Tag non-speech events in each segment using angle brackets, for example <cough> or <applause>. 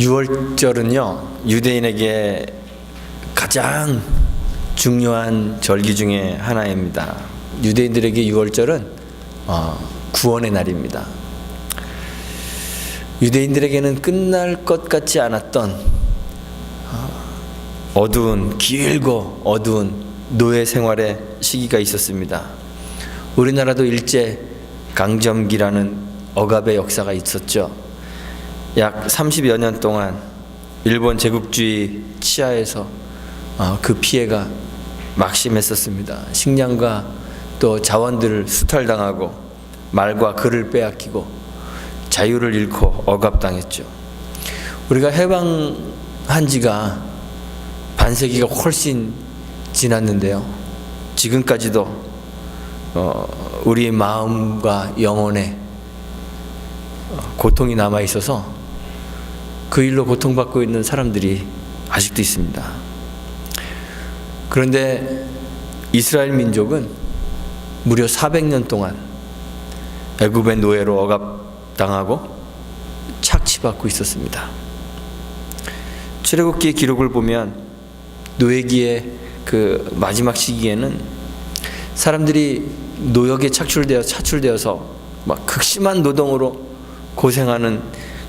6월절은요 유대인에게 가장 중요한 절기 중에 하나입니다. 유대인들에게 6월절은 어, 구원의 날입니다. 유대인들에게는 끝날 것 같지 않았던 어, 어두운 길고 어두운 노예 생활의 시기가 있었습니다. 우리나라도 일제 강점기라는 억압의 역사가 있었죠. 약 30여 년 동안 일본 제국주의 치하에서 어, 그 피해가 막심했었습니다. 식량과 또 자원들을 수탈당하고 말과 글을 빼앗기고 자유를 잃고 억압당했죠. 우리가 해방한 지가 반세기가 훨씬 지났는데요. 지금까지도 어, 우리의 마음과 영혼에 어, 고통이 남아 있어서 그 일로 고통받고 있는 사람들이 아직도 있습니다. 그런데 이스라엘 민족은 무려 400년 동안 애굽의 노예로 억압당하고 착취받고 있었습니다. 출애굽기의 기록을 보면 노예기의 그 마지막 시기에는 사람들이 노역에 착출되어 차출되어서 막 극심한 노동으로 고생하는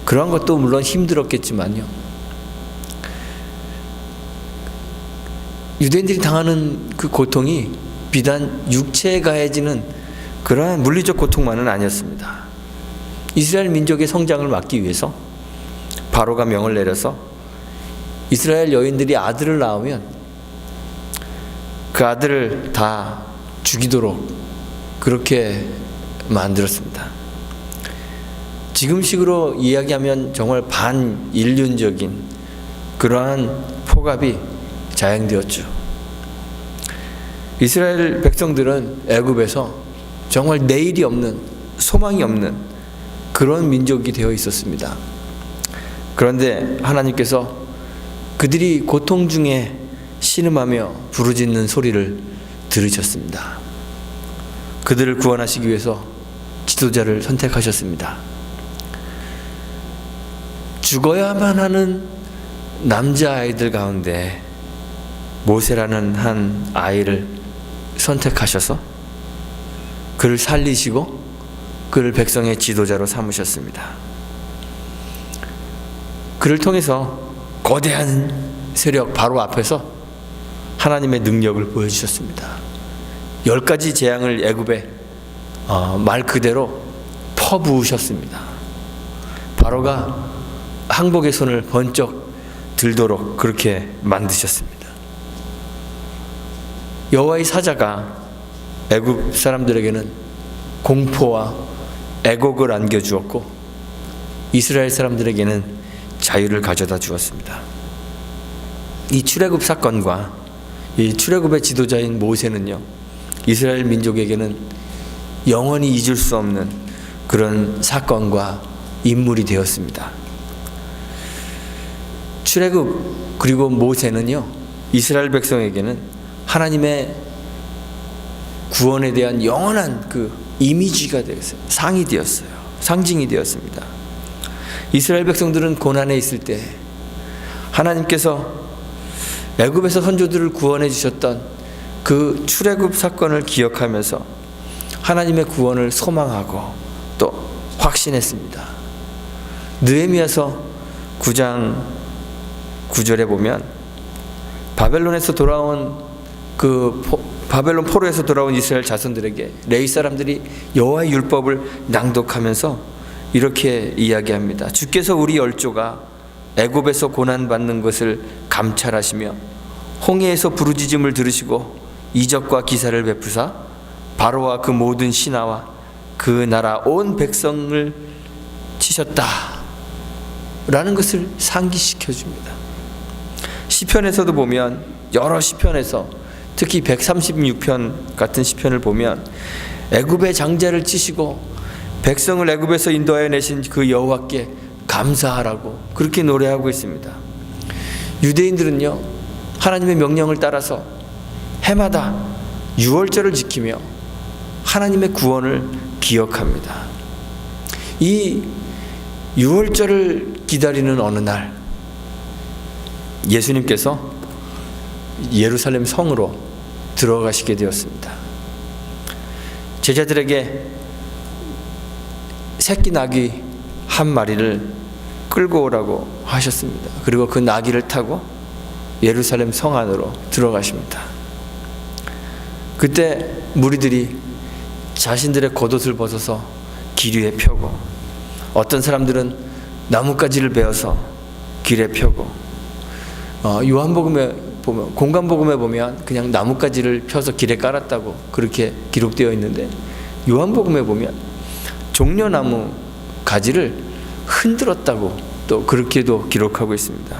그런 것도 물론 힘들었겠지만요. 유대인들이 당하는 그 고통이 비단 육체에 가해지는 그러한 물리적 고통만은 아니었습니다. 이스라엘 민족의 성장을 막기 위해서 바로가 명을 내려서 이스라엘 여인들이 아들을 낳으면 그 아들을 다 죽이도록 그렇게 만들었습니다. 지금식으로 이야기하면 정말 반인륜적인 그러한 포갑이 자행되었죠. 이스라엘 백성들은 애굽에서 정말 내일이 없는 소망이 없는 그런 민족이 되어 있었습니다. 그런데 하나님께서 그들이 고통 중에 신음하며 부르짖는 소리를 들으셨습니다. 그들을 구원하시기 위해서 지도자를 선택하셨습니다. 죽어야만 하는 남자아이들 가운데 모세라는 한 아이를 선택하셔서 그를 살리시고 그를 백성의 지도자로 삼으셨습니다. 그를 통해서 거대한 세력 바로 앞에서 하나님의 능력을 보여주셨습니다. 열 가지 재앙을 애굽에 어, 말 그대로 퍼부으셨습니다. 바로가 항복의 손을 번쩍 들도록 그렇게 만드셨습니다. 여호와의 사자가 애굽 사람들에게는 공포와 애곡을 안겨 주었고 이스라엘 사람들에게는 자유를 가져다 주었습니다. 이 출애굽 사건과 이 출애굽의 지도자인 모세는요 이스라엘 민족에게는 영원히 잊을 수 없는 그런 사건과 인물이 되었습니다. 출애굽 그리고 모세는요 이스라엘 백성에게는 하나님의 구원에 대한 영원한 그 이미지가 되었어요. 상이 되었어요. 상징이 되었습니다. 이스라엘 백성들은 고난에 있을 때 하나님께서 애굽에서 선조들을 구원해 주셨던 그 출애굽 사건을 기억하면서 하나님의 구원을 소망하고 또 확신했습니다. 느헤미야서 9장 9절에 보면 바벨론에서 돌아온 그 포, 바벨론 포로에서 돌아온 이스라엘 자손들에게 레위 사람들이 여호와의 율법을 낭독하면서 이렇게 이야기합니다. 주께서 우리 열조가 애굽에서 고난 받는 것을 감찰하시며 홍해에서 부르짖음을 들으시고 이적과 기사를 베푸사 바로와 그 모든 신하와 그 나라 온 백성을 치셨다. 라는 것을 상기시켜 줍니다. 시편에서도 보면 여러 시편에서 특히 136편 같은 시편을 보면 애굽의 장자를 치시고 백성을 애굽에서 인도하여 내신 그 여호와께 감사하라고 그렇게 노래하고 있습니다. 유대인들은요 하나님의 명령을 따라서 해마다 유월절을 지키며 하나님의 구원을 기억합니다. 이 유월절을 기다리는 어느 날 예수님께서 예루살렘 성으로 들어가시게 되었습니다. 제자들에게 새끼 나귀 한 마리를 끌고 오라고 하셨습니다. 그리고 그 나귀를 타고 예루살렘 성 안으로 들어가십니다. 그때 무리들이 자신들의 겉옷을 벗어서 길 위에 펴고 어떤 사람들은 나뭇가지를 베어서 길에 펴고 어, 요한복음에 보면 공간복음에 보면 그냥 나뭇가지를 펴서 길에 깔았다고 그렇게 기록되어 있는데 요한복음에 보면 종려나무 가지를 흔들었다고 또 그렇게도 기록하고 있습니다.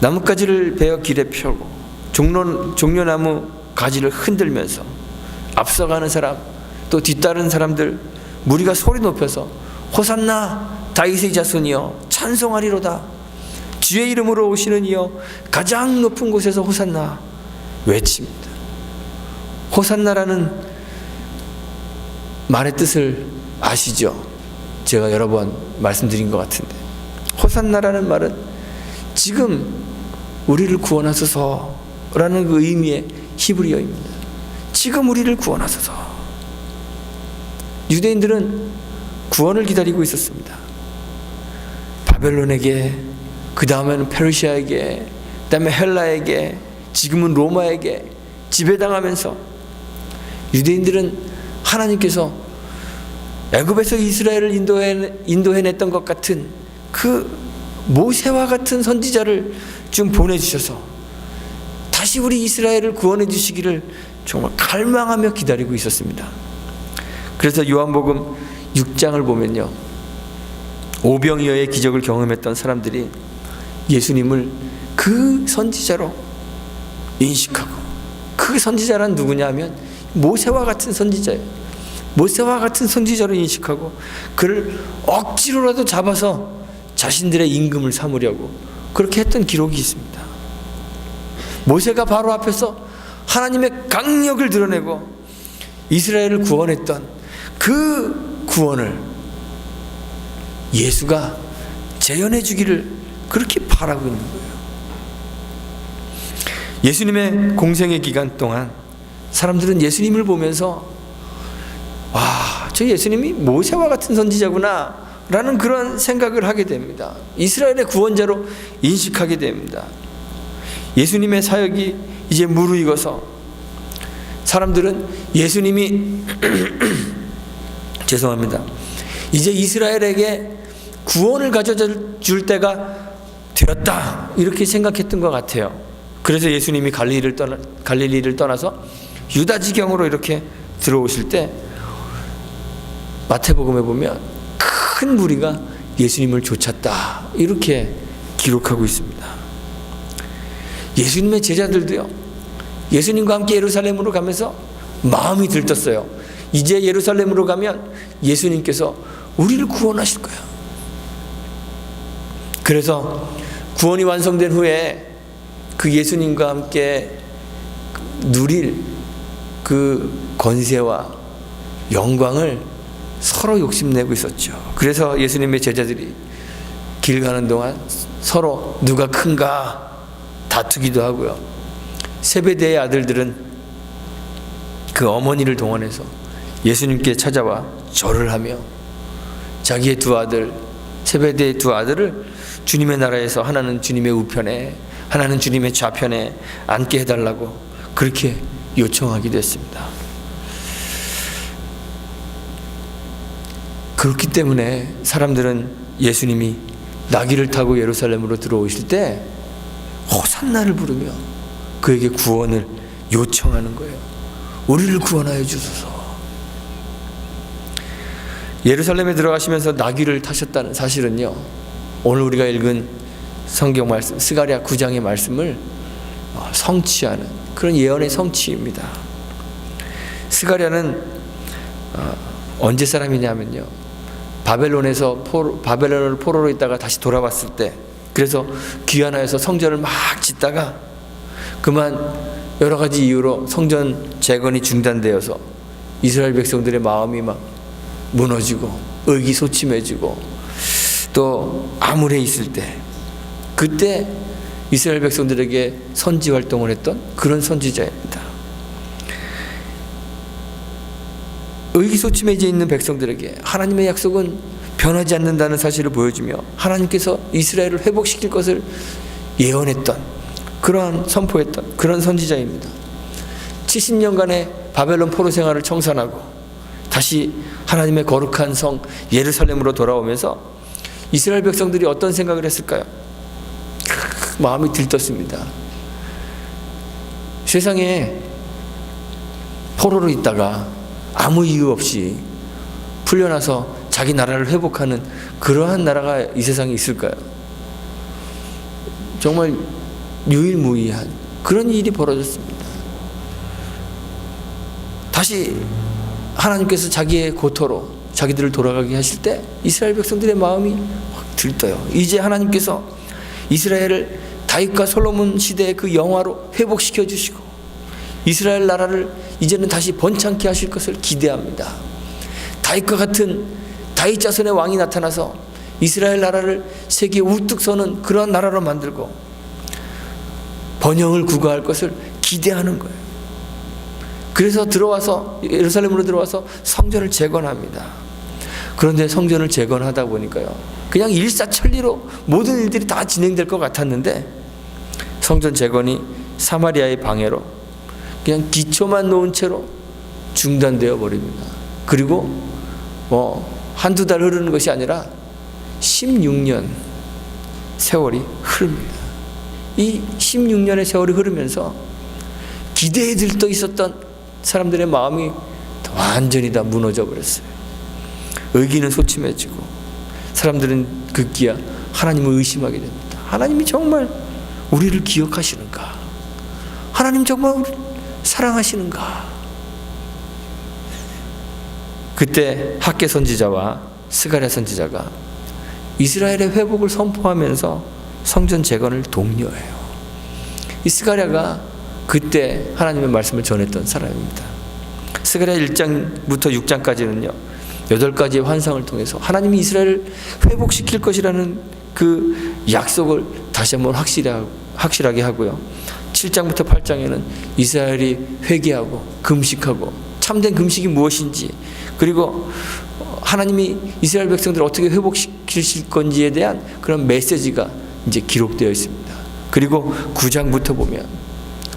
나뭇가지를 베어 길에 펴고 종려, 종려나무 가지를 흔들면서 앞서가는 사람 또 뒤따르는 사람들 무리가 소리 높여서 호산나 다윗의 자손이여 찬송하리로다 주의 이름으로 오시는 이여 가장 높은 곳에서 호산나 외칩니다. 호산나라는 말의 뜻을 아시죠? 제가 여러 번 말씀드린 것 같은데 호산나라는 말은 지금 우리를 구원하소서라는 그 의미의 히브리어입니다. 지금 우리를 구원하소서. 유대인들은 구원을 기다리고 있었습니다. 바벨론에게, 그 다음에는 페르시아에게, 그 다음에 헬라에게, 지금은 로마에게 지배당하면서 유대인들은 하나님께서 애굽에서 이스라엘을 인도해, 인도해냈던 것 같은 그 모세와 같은 선지자를 좀 보내주셔서 다시 우리 이스라엘을 구원해 주시기를 정말 갈망하며 기다리고 있었습니다. 그래서 요한복음 6장을 보면요. 오병이어의 기적을 경험했던 사람들이 예수님을 그 선지자로 인식하고 그 선지자란 누구냐면 모세와 같은 선지자예요. 모세와 같은 선지자로 인식하고 그를 억지로라도 잡아서 자신들의 임금을 삼으려고 그렇게 했던 기록이 있습니다. 모세가 바로 앞에서 하나님의 강력을 드러내고 이스라엘을 구원했던 그 구원을 예수가 재현해 주기를 그렇게 바라고 있는 거예요. 예수님의 공생의 기간 동안 사람들은 예수님을 보면서 와, 저 예수님이 모세와 같은 선지자구나 라는 그런 생각을 하게 됩니다. 이스라엘의 구원자로 인식하게 됩니다. 예수님의 사역이 이제 무르익어서 사람들은 예수님이 <clears throat> 죄송합니다. 이제 이스라엘에게 구원을 가져줄 때가 되었다 이렇게 생각했던 것 같아요. 그래서 예수님이 갈릴리를 떠나 갈릴리를 떠나서 유다 지경으로 이렇게 들어오실 때 마태복음에 보면 큰 무리가 예수님을 쫓았다 이렇게 기록하고 있습니다. 예수님의 제자들도요. 예수님과 함께 예루살렘으로 가면서 마음이 들떴어요. 이제 예루살렘으로 가면 예수님께서 우리를 구원하실 거야. 그래서 구원이 완성된 후에 그 예수님과 함께 누릴 그 권세와 영광을 서로 욕심내고 있었죠. 그래서 예수님의 제자들이 길 가는 동안 서로 누가 큰가 다투기도 하고요. 세베대의 아들들은 그 어머니를 동원해서 예수님께 찾아와 절을 하며 자기의 두 아들 세베대의 두 아들을 주님의 나라에서 하나는 주님의 우편에 하나는 주님의 좌편에 앉게 해달라고 그렇게 요청하기도 했습니다. 그렇기 때문에 사람들은 예수님이 나귀를 타고 예루살렘으로 들어오실 때 호산나를 부르며 그에게 구원을 요청하는 거예요. 우리를 구원하여 주소서. 예루살렘에 들어가시면서 나귀를 타셨다는 사실은요. 오늘 우리가 읽은 성경 말씀 스가랴 9장의 말씀을 어, 성취하는 그런 예언의 성취입니다. 스가랴는 어, 언제 사람이냐면요. 바벨론에서 포로, 바벨론을 포로로 있다가 다시 돌아왔을 때 그래서 귀환하여서 성전을 막 짓다가 그만 여러 가지 이유로 성전 재건이 중단되어서 이스라엘 백성들의 마음이 막 무너지고 의기소침해지고 또 암울해 있을 때 그때 이스라엘 백성들에게 선지 활동을 했던 그런 선지자입니다. 의기소침해져 있는 백성들에게 하나님의 약속은 변하지 않는다는 사실을 보여주며 하나님께서 이스라엘을 회복시킬 것을 예언했던 그러한 선포했던 그런 선지자입니다. 70년간의 바벨론 포로 생활을 청산하고 다시 하나님의 거룩한 성 예루살렘으로 돌아오면서 이스라엘 백성들이 어떤 생각을 했을까요? 크, 마음이 들떴습니다. 세상에 포로로 있다가 아무 이유 없이 풀려나서 자기 나라를 회복하는 그러한 나라가 이 세상에 있을까요? 정말 유일무이한 그런 일이 벌어졌습니다. 다시 하나님께서 자기의 고토로 자기들을 돌아가게 하실 때 이스라엘 백성들의 마음이 확 들떠요. 이제 하나님께서 이스라엘을 다윗과 솔로몬 시대의 그 영화로 회복시켜 주시고 이스라엘 나라를 이제는 다시 번창케 하실 것을 기대합니다. 다윗과 같은 다윗 자손의 왕이 나타나서 이스라엘 나라를 세계에 우뚝 서는 그런 나라로 만들고 번영을 구가할 것을 기대하는 거예요. 그래서 들어와서 예루살렘으로 들어와서 성전을 재건합니다. 그런데 성전을 재건하다 보니까요. 그냥 일사천리로 모든 일들이 다 진행될 것 같았는데 성전 재건이 사마리아의 방해로 그냥 기초만 놓은 채로 중단되어 버립니다. 그리고 뭐 한두 달 흐르는 것이 아니라 16년 세월이 흐릅니다. 이 16년의 세월이 흐르면서 기대에 들떠 있었던 사람들의 마음이 완전히 다 무너져 버렸어요. 의기는 소침해지고 사람들은 급기야 하나님을 의심하게 됩니다. 하나님이 정말 우리를 기억하시는가? 하나님 정말 우리를 사랑하시는가? 그때 학계 선지자와 스가랴 선지자가 이스라엘의 회복을 선포하면서 성전 재건을 독려해요. 이 스가랴가 그때 하나님의 말씀을 전했던 사람입니다. 스가랴 1장부터 6장까지는요. 여덟 가지의 환상을 통해서 하나님이 이스라엘을 회복시킬 것이라는 그 약속을 다시 한번 확실하게, 하고요. 7장부터 8장에는 이스라엘이 회개하고 금식하고 참된 금식이 무엇인지 그리고 하나님이 이스라엘 백성들을 어떻게 회복시키실 건지에 대한 그런 메시지가 이제 기록되어 있습니다. 그리고 9장부터 보면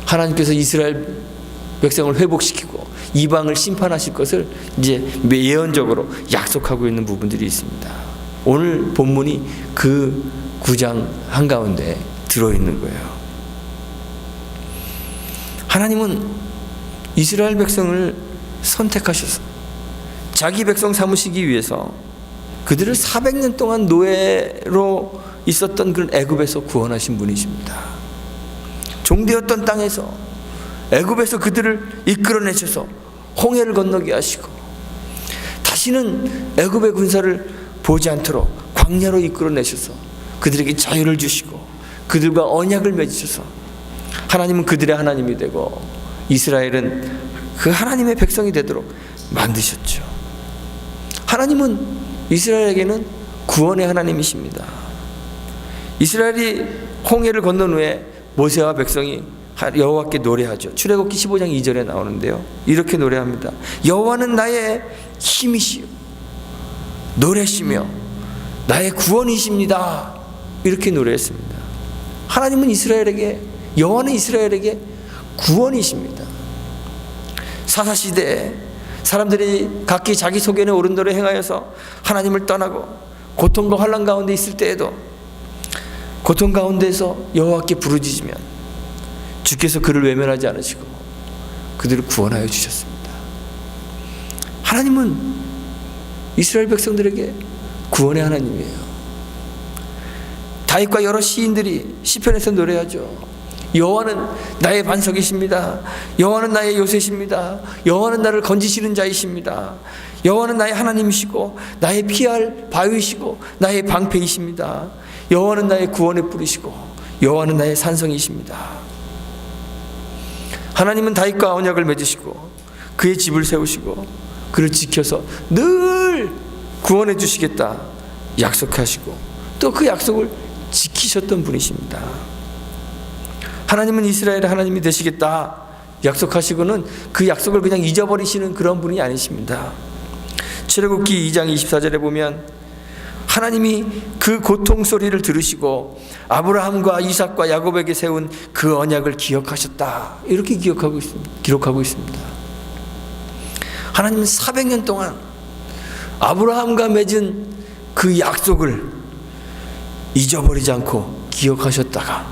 하나님께서 이스라엘 백성을 회복시키고 이방을 심판하실 것을 이제 예언적으로 약속하고 있는 부분들이 있습니다. 오늘 본문이 그 9장 한가운데 들어있는 거예요. 하나님은 이스라엘 백성을 선택하셔서 자기 백성 삼으시기 위해서 그들을 400년 동안 노예로 있었던 그런 애굽에서 구원하신 분이십니다. 종되었던 땅에서 애굽에서 그들을 이끌어내셔서 홍해를 건너게 하시고 다시는 애굽의 군사를 보지 않도록 광야로 이끌어내셔서 그들에게 자유를 주시고 그들과 언약을 맺으셔서 하나님은 그들의 하나님이 되고 이스라엘은 그 하나님의 백성이 되도록 만드셨죠. 하나님은 이스라엘에게는 구원의 하나님이십니다. 이스라엘이 홍해를 건넌 후에 모세와 백성이 여호와께 노래하죠. 출애굽기 15장 2절에 나오는데요. 이렇게 노래합니다. 여호와는 나의 힘이시요 노래시며 나의 구원이십니다. 이렇게 노래했습니다. 하나님은 이스라엘에게 여호와는 이스라엘에게 구원이십니다. 사사 시대에 사람들이 각기 자기 소견에 오른 대로 행하여서 하나님을 떠나고 고통과 환란 가운데 있을 때에도 고통 가운데서 여호와께 부르짖으면 주께서 그를 외면하지 않으시고 그들을 구원하여 주셨습니다. 하나님은 이스라엘 백성들에게 구원의 하나님이에요. 다윗과 여러 시인들이 시편에서 노래하죠. 여호와는 나의 반석이십니다. 여호와는 나의 요새십니다. 여호와는 나를 건지시는 자이십니다. 여호와는 나의 하나님이시고 나의 피할 바위시고 나의 방패이십니다. 여호와는 나의 구원의 뿌리시고 여호와는 나의 산성이십니다. 하나님은 다윗과 언약을 맺으시고 그의 집을 세우시고 그를 지켜서 늘 구원해 주시겠다 약속하시고 또 그 약속을 지키셨던 분이십니다. 하나님은 이스라엘의 하나님이 되시겠다 약속하시고는 그 약속을 그냥 잊어버리시는 그런 분이 아니십니다. 출애굽기 2장 24절에 보면 하나님이 그 고통 소리를 들으시고 아브라함과 이삭과 야곱에게 세운 그 언약을 기억하셨다. 이렇게 기억하고 있습니다. 기록하고 있습니다. 하나님은 400년 동안 아브라함과 맺은 그 약속을 잊어버리지 않고 기억하셨다가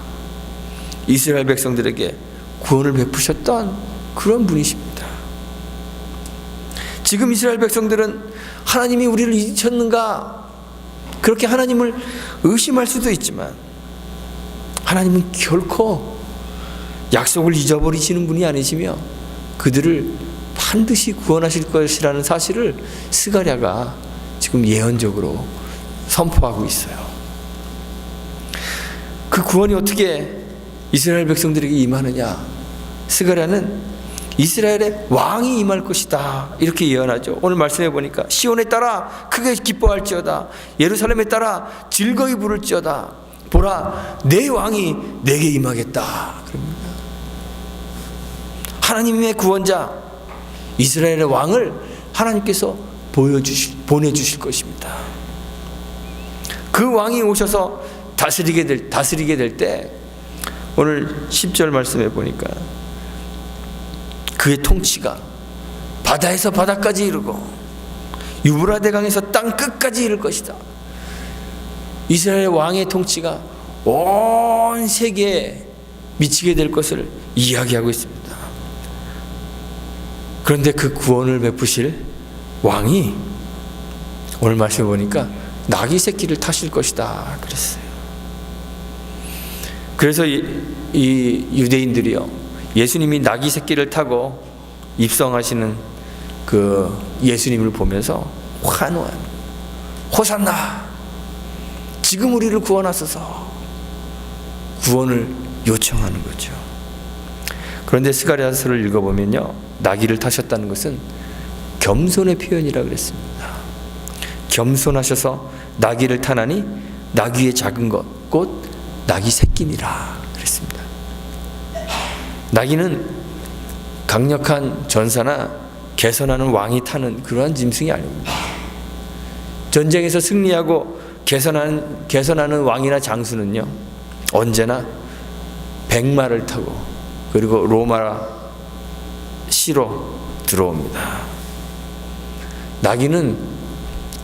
이스라엘 백성들에게 구원을 베푸셨던 그런 분이십니다. 지금 이스라엘 백성들은 하나님이 우리를 잊으셨는가 그렇게 하나님을 의심할 수도 있지만 하나님은 결코 약속을 잊어버리시는 분이 아니시며 그들을 반드시 구원하실 것이라는 사실을 스가랴가 지금 예언적으로 선포하고 있어요. 그 구원이 어떻게 이스라엘 백성들에게 임하느냐? 스가랴는 이스라엘의 왕이 임할 것이다. 이렇게 예언하죠. 오늘 말씀해 보니까 시온에 따라 크게 기뻐할지어다. 예루살렘에 따라 즐거이 부를지어다. 보라, 내 왕이 내게 임하겠다. 그럽니다. 하나님의 구원자 이스라엘의 왕을 하나님께서 보여주실 보내주실 것입니다. 그 왕이 오셔서 다스리게 될 다스리게 될 때 오늘 10절 말씀해 보니까 그의 통치가 바다에서 바다까지 이르고 유브라데 강에서 땅 끝까지 이를 것이다. 이스라엘 왕의 통치가 온 세계에 미치게 될 것을 이야기하고 있습니다. 그런데 그 구원을 베푸실 왕이 오늘 말씀 보니까 나귀 새끼를 타실 것이다 그랬어요. 그래서 이, 이 유대인들이요 예수님이 나귀 새끼를 타고 입성하시는 그 예수님을 보면서 환호한 호산나 지금 우리를 구원하소서 구원을 요청하는 거죠. 그런데 스가랴서를 읽어보면요 나귀를 타셨다는 것은 겸손의 표현이라 그랬습니다. 겸손하셔서 나귀를 타나니 나귀의 작은 것 곧 나귀 새끼니라. 나귀는 강력한 전사나 개선하는 왕이 타는 그러한 짐승이 아닙니다. 전쟁에서 승리하고 개선하는, 개선하는 왕이나 장수는요, 언제나 백마를 타고 그리고 로마 시로 들어옵니다. 나귀는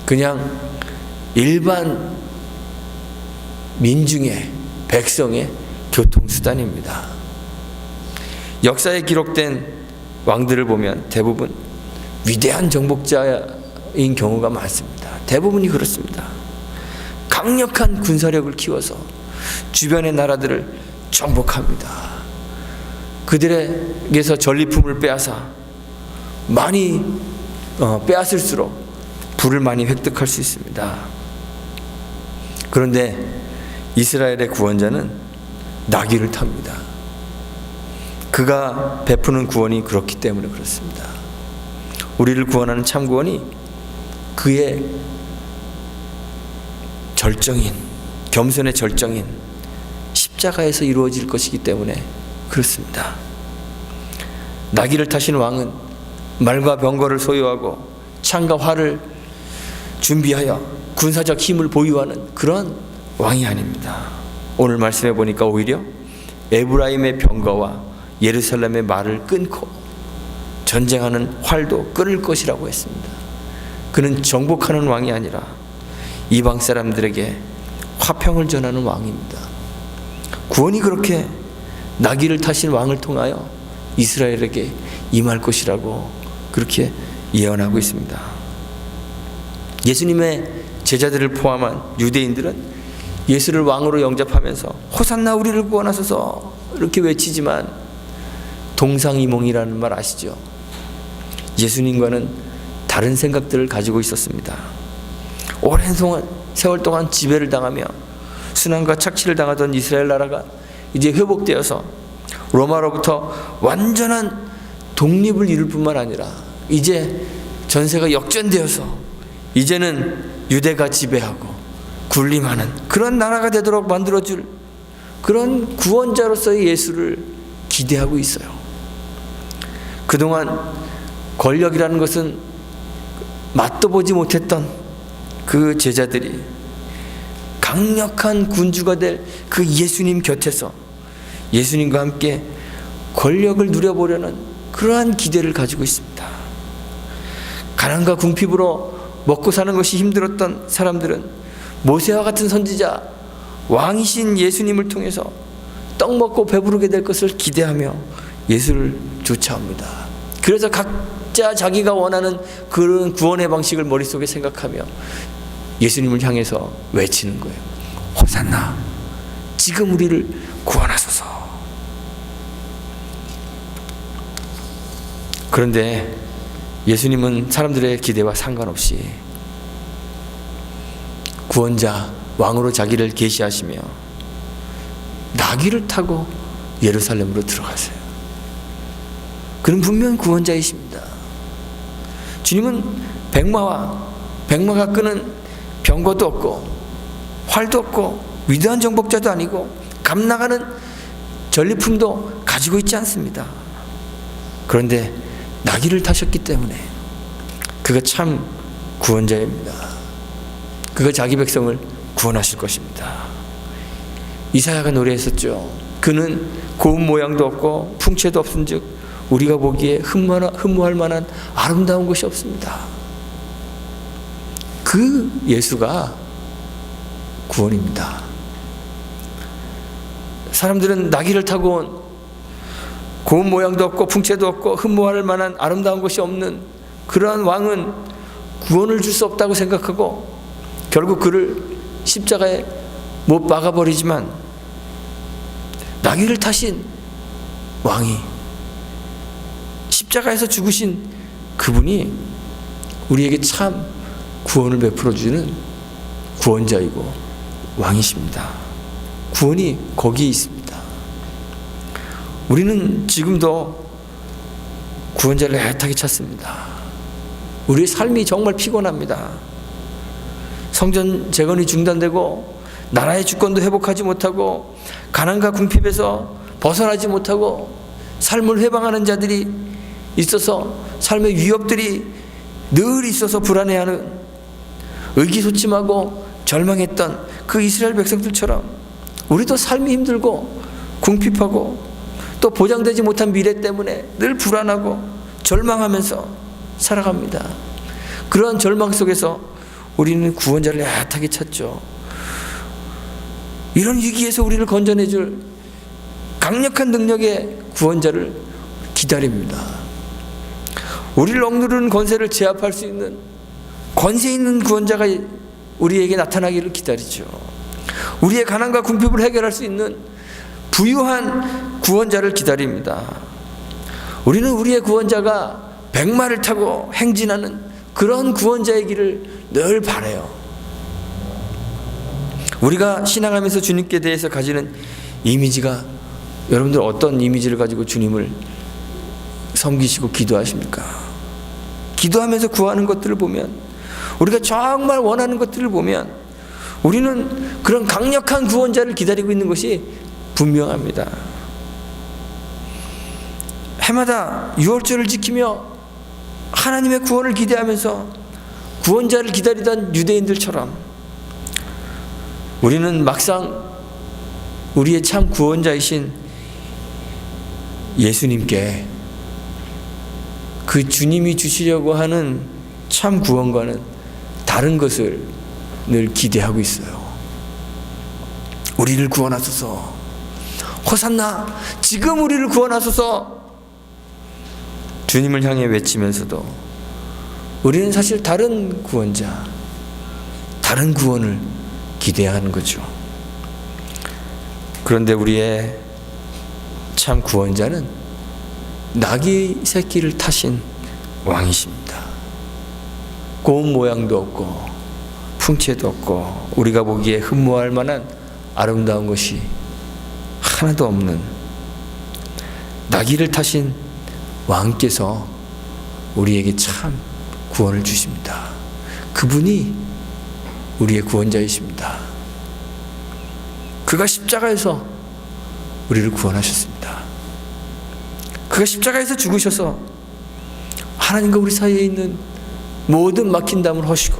그냥 일반 민중의 백성의 교통수단입니다. 역사에 기록된 왕들을 보면 대부분 위대한 정복자인 경우가 많습니다. 대부분이 그렇습니다. 강력한 군사력을 키워서 주변의 나라들을 정복합니다. 그들에게서 전리품을 빼앗아 많이 어, 빼앗을수록 부를 많이 획득할 수 있습니다. 그런데 이스라엘의 구원자는 나귀를 탑니다. 그가 베푸는 구원이 그렇기 때문에 그렇습니다. 우리를 구원하는 참 구원이 그의 절정인 겸손의 절정인 십자가에서 이루어질 것이기 때문에 그렇습니다. 나귀를 타신 왕은 말과 병거를 소유하고 창과 활을 준비하여 군사적 힘을 보유하는 그런 왕이 아닙니다. 오늘 말씀해 보니까 오히려 에브라임의 병거와 예루살렘의 말을 끊고 전쟁하는 활도 끊을 것이라고 했습니다. 그는 정복하는 왕이 아니라 이방 사람들에게 화평을 전하는 왕입니다. 구원이 그렇게 나귀를 타신 왕을 통하여 이스라엘에게 임할 것이라고 그렇게 예언하고 있습니다. 예수님의 제자들을 포함한 유대인들은 예수를 왕으로 영접하면서 호산나 우리를 구원하소서 이렇게 외치지만 동상이몽이라는 말 아시죠? 예수님과는 다른 생각들을 가지고 있었습니다. 오랜 동안 세월 동안 지배를 당하며 순환과 착취를 당하던 이스라엘 나라가 이제 회복되어서 로마로부터 완전한 독립을 이룰 뿐만 아니라 이제 전세가 역전되어서 이제는 유대가 지배하고 군림하는 그런 나라가 되도록 만들어줄 그런 구원자로서의 예수를 기대하고 있어요. 그동안 권력이라는 것은 맛도 보지 못했던 그 제자들이 강력한 군주가 될 그 예수님 곁에서 예수님과 함께 권력을 누려보려는 그러한 기대를 가지고 있습니다. 가난과 궁핍으로 먹고 사는 것이 힘들었던 사람들은 모세와 같은 선지자 왕이신 예수님을 통해서 떡 먹고 배부르게 될 것을 기대하며 예수를 쫓아옵니다. 그래서 각자 자기가 원하는 그런 구원의 방식을 머릿속에 생각하며 예수님을 향해서 외치는 거예요. 호산나 지금 우리를 구원하소서. 그런데 예수님은 사람들의 기대와 상관없이 구원자 왕으로 자기를 계시하시며 나귀를 타고 예루살렘으로 들어가세요. 그는 분명 구원자이십니다. 주님은 백마와 백마가 끄는 병거도 없고 활도 없고 위대한 정복자도 아니고 감나가는 전리품도 가지고 있지 않습니다. 그런데 나귀를 타셨기 때문에 그가 참 구원자입니다. 그가 자기 백성을 구원하실 것입니다. 이사야가 노래했었죠. 그는 고운 모양도 없고 풍채도 없은즉 우리가 보기에 흠모할, 만한 아름다운 것이 없습니다. 그 예수가 구원입니다. 사람들은 나귀를 타고 온 고운 모양도 없고 풍채도 없고 흠모할 만한 아름다운 것이 없는 그러한 왕은 구원을 줄 수 없다고 생각하고 결국 그를 십자가에 못 박아버리지만 나귀를 타신 왕이 십자가에서 죽으신 그분이 우리에게 참 구원을 베풀어 주는 구원자이고 왕이십니다. 구원이 거기에 있습니다. 우리는 지금도 구원자를 애타게 찾습니다. 우리의 삶이 정말 피곤합니다. 성전 재건이 중단되고 나라의 주권도 회복하지 못하고 가난과 궁핍에서 벗어나지 못하고 삶을 회방하는 자들이 있어서 삶의 위협들이 늘 있어서 불안해하는 의기소침하고 절망했던 그 이스라엘 백성들처럼 우리도 삶이 힘들고 궁핍하고 또 보장되지 못한 미래 때문에 늘 불안하고 절망하면서 살아갑니다. 그러한 절망 속에서 우리는 구원자를 애타게 찾죠. 이런 위기에서 우리를 건져내줄 강력한 능력의 구원자를 기다립니다. 우리를 억누르는 권세를 제압할 수 있는 권세 있는 구원자가 우리에게 나타나기를 기다리죠. 우리의 가난과 궁핍을 해결할 수 있는 부유한 구원자를 기다립니다. 우리는 우리의 구원자가 백마를 타고 행진하는 그런 구원자의 길을 늘 바래요. 우리가 신앙하면서 주님께 대해서 가지는 이미지가 여러분들 어떤 이미지를 가지고 주님을 섬기시고 기도하십니까? 기도하면서 구하는 것들을 보면 우리가 정말 원하는 것들을 보면 우리는 그런 강력한 구원자를 기다리고 있는 것이 분명합니다. 해마다 유월절을 지키며 하나님의 구원을 기대하면서 구원자를 기다리던 유대인들처럼 우리는 막상 우리의 참 구원자이신 예수님께 그 주님이 주시려고 하는 참 구원과는 다른 것을 늘 기대하고 있어요. 우리를 구원하소서. 호산나, 지금 우리를 구원하소서. 주님을 향해 외치면서도 우리는 사실 다른 구원자, 다른 구원을 기대하는 거죠. 그런데 우리의 참 구원자는 나귀 새끼를 타신 왕이십니다. 고운 모양도 없고 풍채도 없고 우리가 보기에 흠모할 만한 아름다운 것이 하나도 없는 나귀를 타신 왕께서 우리에게 참 구원을 주십니다. 그분이 우리의 구원자이십니다. 그가 십자가에서 우리를 구원하셨습니다. 그가 십자가에서 죽으셔서 하나님과 우리 사이에 있는 모든 막힌 담을 허시고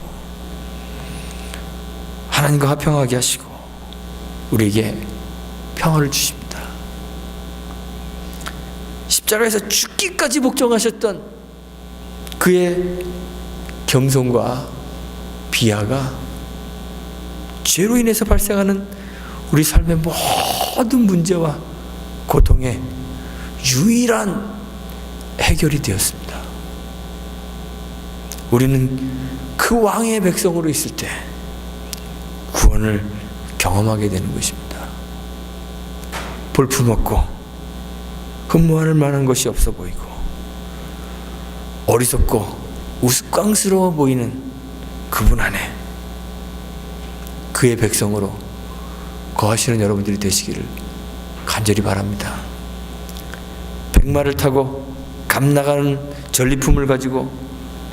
하나님과 화평하게 하시고 우리에게 평화를 주십니다. 십자가에서 죽기까지 복종하셨던 그의 겸손과 비하가 죄로 인해서 발생하는 우리 삶의 모든 문제와 고통의 유일한 해결이 되었습니다. 우리는 그 왕의 백성으로 있을 때 구원을 경험하게 되는 것입니다. 볼품없고 흠모할 만한 것이 없어 보이고 어리석고 우스꽝스러워 보이는 그분 안에 그의 백성으로 거하시는 여러분들이 되시기를 간절히 바랍니다. 백마를 타고 감나가는 전리품을 가지고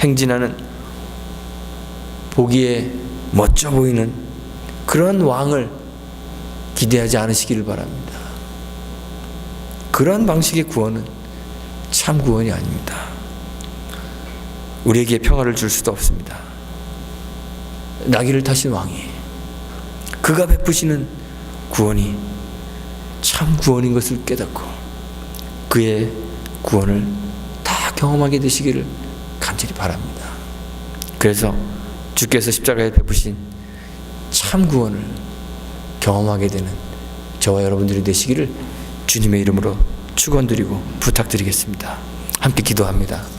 행진하는 보기에 멋져 보이는 그런 왕을 기대하지 않으시기를 바랍니다. 그러한 방식의 구원은 참 구원이 아닙니다. 우리에게 평화를 줄 수도 없습니다. 나귀를 타신 왕이 그가 베푸시는 구원이 참 구원인 것을 깨닫고 그의 구원을 다 경험하게 되시기를 간절히 바랍니다. 그래서 주께서 십자가에 베푸신 참 구원을 경험하게 되는 저와 여러분들이 되시기를 주님의 이름으로 축원드리고 부탁드리겠습니다. 함께 기도합니다.